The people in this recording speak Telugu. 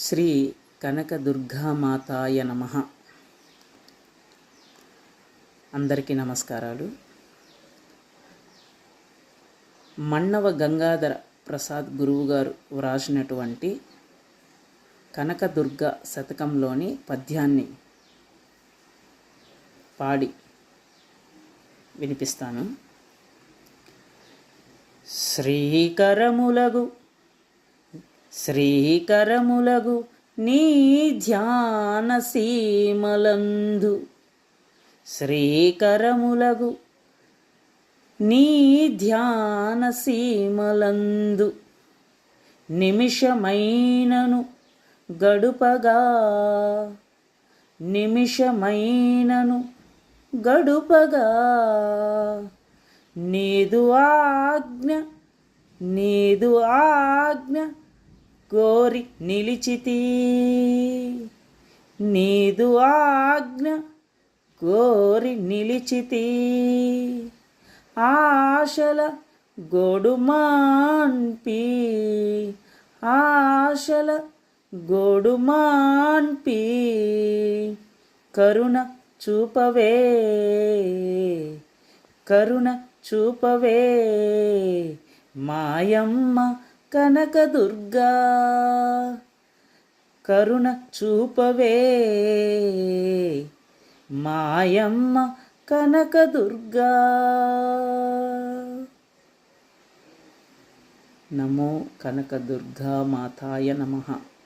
శ్రీ కనకదుర్గామాతాయ నమ. అందరికీ నమస్కారాలు. మన్నవ గంగాధర ప్రసాద్ గురువు గారు వ్రాసినటువంటి కనకదుర్గ శతకంలోని పద్యాన్ని పాడి వినిపిస్తాను. శ్రీకరములగు శ్రీకరములగు నీ ధ్యాన సీమలందు. శ్రీకరములగు నీ ధ్యాన సీమలందు. నిమిషమైనను గడుపగా. నిమిషమైనను గడుపగా. నీదు ఆజ్ఞ నీదు ఆజ్ఞ కోరి నిలిచితి. నీదు ఆజ్ఞ కోరి నిలిచితి. ఆశల గొడుమాన్పి ఆశల గొడుమాన్పి కరుణ చూపవే. కరుణ చూపవే. మాయమ్మ కనకదుర్గా కరుణ చూపవే. మాయమ్మ కనకదుర్గా. నమో కనకదుర్గా మాతాయ నమః.